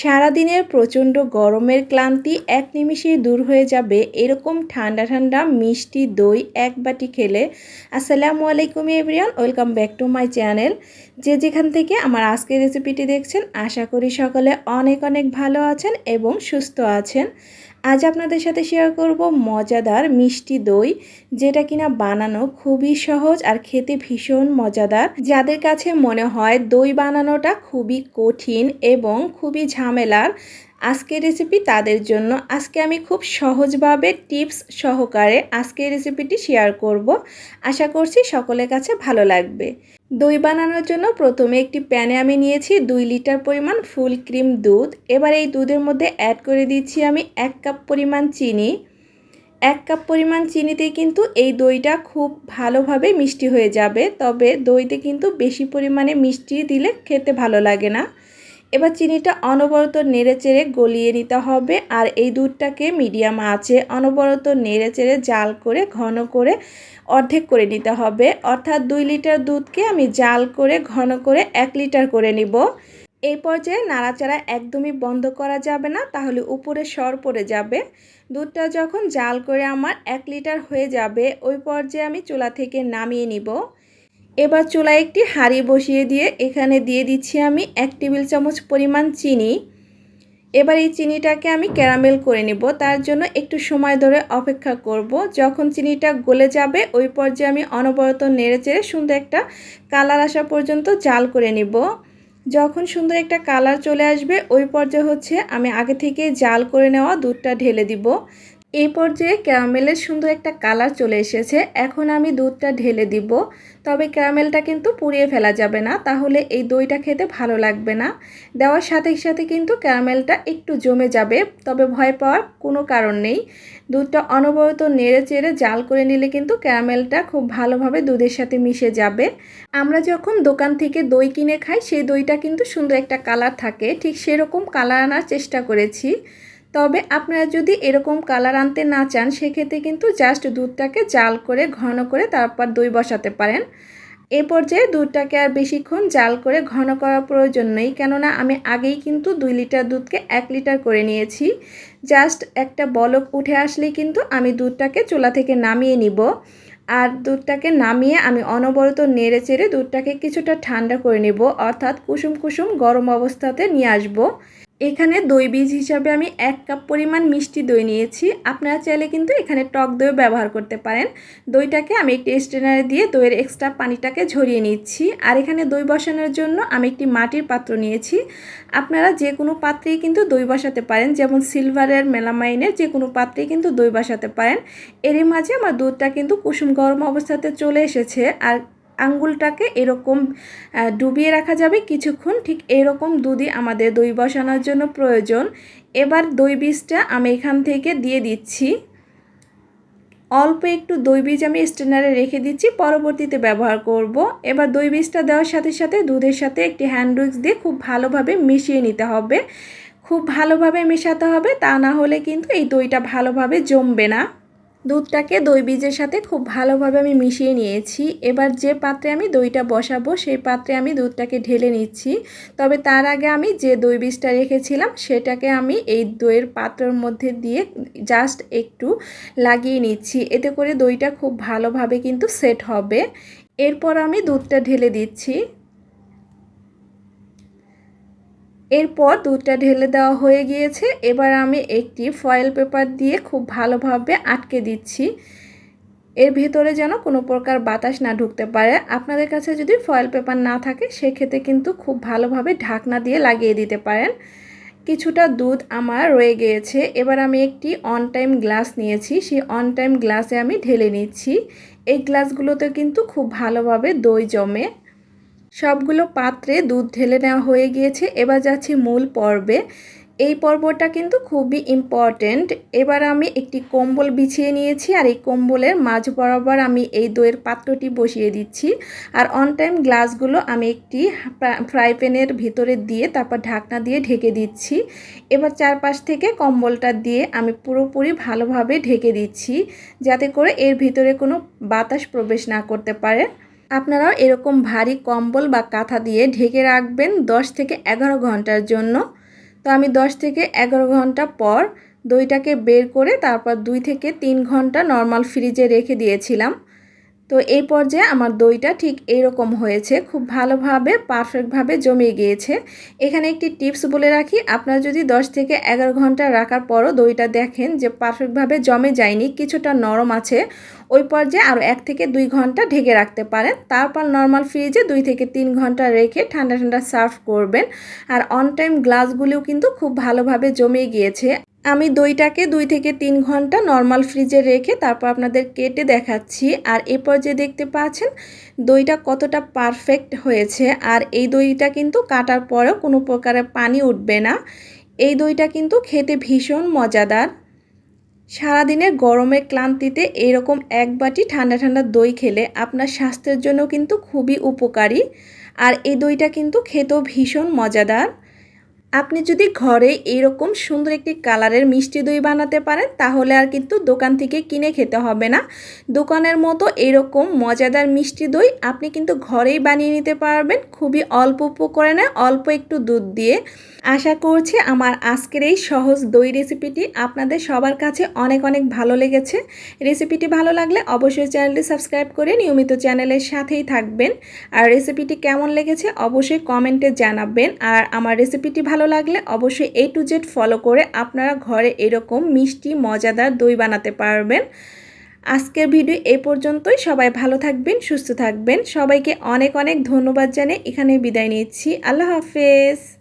সারাদিনের প্রচণ্ড গরমের ক্লান্তি এক নিমিষেই দূর হয়ে যাবে এরকম ঠান্ডা ঠান্ডা মিষ্টি দই এক বাটি খেলে। আসসালামু আলাইকুম everyone welcome back to my channel. যে যেখান থেকে আমার আজকের রেসিপিটি দেখছেন, আশা করি সকলে অনেক অনেক ভালো আছেন এবং সুস্থ আছেন। আজ আপনাদের সাথে শেয়ার করব মজাদার মিষ্টি দই, যেটা কিনা বানানো খুবই সহজ আর খেতে ভীষণ মজাদার। যাদের কাছে মনে হয় দই বানানোটা খুবই কঠিন এবং খুবই ঝামেলার আজকের রেসিপি তাদের জন্য। আজকে আমি খুব সহজভাবে টিপস সহকারে আজকের রেসিপিটি শেয়ার করব। আশা করছি সকলের কাছে ভালো লাগবে। দই বানানোর জন্য প্রথমে একটি প্যানে আমি নিয়েছি দুই লিটার পরিমাণ ফুল ক্রিম দুধ। এবার এই দুধের মধ্যে অ্যাড করে দিচ্ছি আমি এক কাপ পরিমাণ চিনি। এক কাপ পরিমাণ চিনিতে কিন্তু এই দইটা খুব ভালোভাবে মিষ্টি হয়ে যাবে। তবে দইতে কিন্তু বেশি পরিমাণে মিষ্টি দিলে খেতে ভালো লাগে না। এবার চিনিটা অনবরত নেড়ে চেড়ে গলিয়ে নিতে হবে। আর এই দুধটাকে মিডিয়াম আঁচে অনবরত নেড়ে চেড়ে জাল করে, ঘন করে অর্ধেক করে নিতে হবে। অর্থাৎ দুই লিটার দুধকে আমি জাল করে, ঘন করে এক লিটার করে নিব। এই পর্যায়ে নাড়াচাড়া একদমই বন্ধ করা যাবে না, তাহলে উপরে সর পড়ে যাবে। দুধটা যখন জাল করে আমার এক লিটার হয়ে যাবে, ওই পর্যায়ে আমি চুলা থেকে নামিয়ে নিব। এবার চুলায় একটি হাঁড়ি বসিয়ে দিয়ে এখানে দিয়ে দিচ্ছি আমি এক টেবিল চামচ পরিমাণ চিনি। এবার এই চিনিটাকে আমি ক্যারামেল করে নিব। তার জন্য একটু সময় ধরে অপেক্ষা করব। যখন চিনিটা গলে যাবে, ওই পর্যায়ে আমি অনবরত নেড়ে চেড়ে সুন্দর একটা কালার আসা পর্যন্ত জাল করে নিব। যখন সুন্দর একটা কালার চলে আসবে, ওই পর্যায়ে হচ্ছে আমি আগে থেকে জাল করে নেওয়া দুধটা ঢেলে দিব। এই পর্যায়ে ক্যারামেলের সুন্দর একটা কালার চলে এসেছে। এখন আমি দুধটা ঢেলে দিব। তবে ক্যারামেলটা কিন্তু পুড়িয়ে ফেলা যাবে না, তাহলে এই দইটা খেতে ভালো লাগবে না। দেওয়ার সাথে সাথে কিন্তু ক্যারামেলটা একটু জমে যাবে, তবে ভয় পাওয়ার কোনো কারণ নেই। দুধটা অনবরত নেড়ে চেড়ে জাল করে নিলে কিন্তু ক্যারামেলটা খুব ভালোভাবে দুধের সাথে মিশে যাবে। আমরা যখন দোকান থেকে দই কিনে খাই, সেই দইটা কিন্তু সুন্দর একটা কালার থাকে। ঠিক সেরকম কালার আনার চেষ্টা করেছি। তবে আপনারা যদি এরকম কালার আনতে না চান, সেক্ষেত্রে কিন্তু জাস্ট দুধটাকে জাল করে, ঘন করে তারপর দই বসাতে পারেন। এ পর্যায়ে দুধটাকে আর বেশিক্ষণ জাল করে ঘন করার প্রয়োজন নেই, কেননা আমি আগেই কিন্তু দুই লিটার দুধকে এক লিটার করে নিয়েছি। জাস্ট একটা বলক উঠে আসলেই কিন্তু আমি দুধটাকে চুলা থেকে নামিয়ে নিব। আর দুধটাকে নামিয়ে আমি অনবরত নেড়ে চেড়ে দুধটাকে কিছুটা ঠান্ডা করে নেব, অর্থাৎ কুসুম কুসুম গরম অবস্থাতে নিয়ে আসব। এখানে দই বীজ হিসাবে আমি এক কাপ পরিমাণ মিষ্টি দই নিয়েছি। আপনারা চাইলে কিন্তু এখানে টক দই ব্যবহার করতে পারেন। দইটাকে আমি একটি স্ট্রেনারে দিয়ে দইয়ের এক্সট্রা পানিটাকে ঝরিয়ে নিচ্ছি। আর এখানে দই বসানোর জন্য আমি একটি মাটির পাত্র নিয়েছি। আপনারা যে কোনো পাত্রেই কিন্তু দই বসাতে পারেন। যেমন সিলভারের, মেলামাইনের যে কোনো পাত্রেই কিন্তু দই বসাতে পারেন। এরই মাঝে আমার দুধটা কিন্তু কুসুম গরম অবস্থাতে চলে এসেছে। আর আঙ্গুলটাকে এরকম ডুবিয়ে রাখা যাবে। কিছুক্ষণ ঠিক এরকম দুধই আমাদের দই বসানোর জন্য প্রয়োজন। এবার দই বীজটা আমি এখান থেকে দিয়ে দিচ্ছি। অল্প একটু দই বীজ আমি স্টেনারে রেখে দিচ্ছি, পরবর্তীতে ব্যবহার করব। এবার দই বীজটা দেওয়ার সাথে সাথে দুধের সাথে একটি হ্যান্ড উইক্স দিয়ে খুব ভালোভাবে মিশিয়ে নিতে হবে। খুব ভালোভাবে মেশাতে হবে, তা না হলে কিন্তু এই দইটা ভালোভাবে জমবে না। দুধটাকে দই বীজের সাথে খুব ভালোভাবে আমি মিশিয়ে নিয়েছি। এবার যে পাত্রে আমি দইটা বসাবো, সেই পাত্রে আমি দুধটাকে ঢেলে নিচ্ছি। তবে তার আগে আমি যে দই বীজটা রেখেছিলাম, সেটাকে আমি এই দইয়ের পাত্রের মধ্যে দিয়ে জাস্ট একটু লাগিয়ে নিচ্ছি। এতে করে দইটা খুব ভালোভাবে কিন্তু সেট হবে। এরপর আমি দুধটা ঢেলে দিচ্ছি। এরপর দুধটা ঢেলে দেওয়া হয়ে গিয়েছে। এবার আমি একটি ফয়েল পেপার দিয়ে খুব ভালোভাবে আটকে দিচ্ছি। এর ভেতরে যেন কোনো প্রকার বাতাস না ঢুকতে পারে। আপনাদের কাছে যদি ফয়েল পেপার না থাকে, সেক্ষেত্রে কিন্তু খুব ভালোভাবে ঢাকনা দিয়ে লাগিয়ে দিতে পারেন। কিছুটা দুধ আমার রয়ে গিয়েছে। এবার আমি একটি অন টাইম গ্লাস নিয়েছি। সেই অন টাইম গ্লাসে আমি ঢেলে নিচ্ছি। এই গ্লাসগুলোতে কিন্তু খুব ভালোভাবে দই জমে। সবগুলো পাত্রে দুধ ঢেলে নেওয়া হয়ে গিয়েছে। এবার যাচ্ছি মূল পর্বে। এই পর্বটা কিন্তু খুবই ইম্পর্টেন্ট এবার আমি একটি কম্বল বিছিয়ে নিয়েছি আর এই কম্বলের মাঝ বরাবর আমি এই দইয়ের পাত্রটি বসিয়ে দিচ্ছি। আর অন টাইম গ্লাসগুলো আমি একটি ফ্রাই প্যানের ভিতরে দিয়ে তারপর ঢাকনা দিয়ে ঢেকে দিচ্ছি। এবার চারপাশ থেকে কম্বলটা দিয়ে আমি পুরোপুরি ভালোভাবে ঢেকে দিচ্ছি, যাতে করে এর ভিতরে কোনো বাতাস প্রবেশ না করতে পারে। আপনারাও এরকম ভারী কম্বল বা কাঁথা দিয়ে ঢেকে রাখবেন 10 থেকে এগারো ঘণ্টার জন্য। তো আমি 10 থেকে এগারো ঘণ্টা পর দইটাকে বের করে তারপর দুই থেকে তিন ঘণ্টা নর্মাল ফ্রিজে রেখে দিয়েছিলাম। তো এই পর্যায়ে আমার দইটা ঠিক এইরকম হয়েছে, খুব ভালোভাবে পারফেক্টভাবে জমে গিয়েছে। এখানে একটি টিপস বলে রাখি, আপনারা যদি 10 থেকে এগারো ঘণ্টা রাখার পরও দইটা দেখেন যে পারফেক্টভাবে জমে যায়নি, কিছুটা নরম আছে, ওই পর্যায়ে আরও এক থেকে দুই ঘণ্টা ঢেকে রাখতে পারেন। তারপর নর্মাল ফ্রিজে দুই থেকে তিন ঘণ্টা রেখে ঠান্ডা ঠান্ডা সার্ভ করবেন। আর অন টাইম গ্লাসগুলিও কিন্তু খুব ভালোভাবে জমে গিয়েছে। আমি দইটাকে দুই থেকে তিন ঘণ্টা নর্মাল ফ্রিজে রেখে তারপর আপনাদের কেটে দেখাচ্ছি। আর এ পর্যায়ে দেখতে পাচ্ছেন, দইটা কতটা পারফেক্ট হয়েছে। আর এই দইটা কিন্তু কাটার পরেও কোনো প্রকারের পানি উঠবে না। এই দইটা কিন্তু খেতে ভীষণ মজাদার। সারাদিনের গরমের ক্লান্তিতে এরকম এক বাটি ঠান্ডা ঠান্ডা দই খেলে আপনার স্বাস্থ্যের জন্য কিন্তু খুবই উপকারী। আর এই দইটা কিন্তু খেতেও ভীষণ মজাদার। আপনি যদি ঘরে এরকম সুন্দর একটি কালারের মিষ্টি দই বানাতে পারেন, তাহলে আর কিন্তু দোকান থেকে কিনে খেতে হবে না। দোকানের মতো এরকম মজাদার মিষ্টি দই আপনি কিন্তু ঘরেই বানিয়ে নিতে পারবেন। খুবই অল্প করে উপকরণে অল্প একটু দুধ দিয়ে। আশা করছি আমার আজকের এই সহজ দই রেসিপিটি আপনাদের সবার কাছে অনেক অনেক ভালো লেগেছে। রেসিপিটি ভালো লাগলে অবশ্যই চ্যানেলটি সাবস্ক্রাইব করে নিয়মিত চ্যানেলের সাথেই থাকবেন। আর রেসিপিটি কেমন লেগেছে অবশ্যই কমেন্টে জানাবেন। আর আমার রেসিপিটি ভালো লাগলে অবশ্যই এ টু জেড ফলো করে আপনারা ঘরে এরকম মিষ্টি, মজাদার দই বানাতে পারবেন। আজকের ভিডিও এ পর্যন্তই। সবাই ভালো থাকবেন, সুস্থ থাকবেন। সবাইকে অনেক অনেক ধন্যবাদ জানিয়ে এখানে বিদায় নিচ্ছি। আল্লাহ হাফেজ।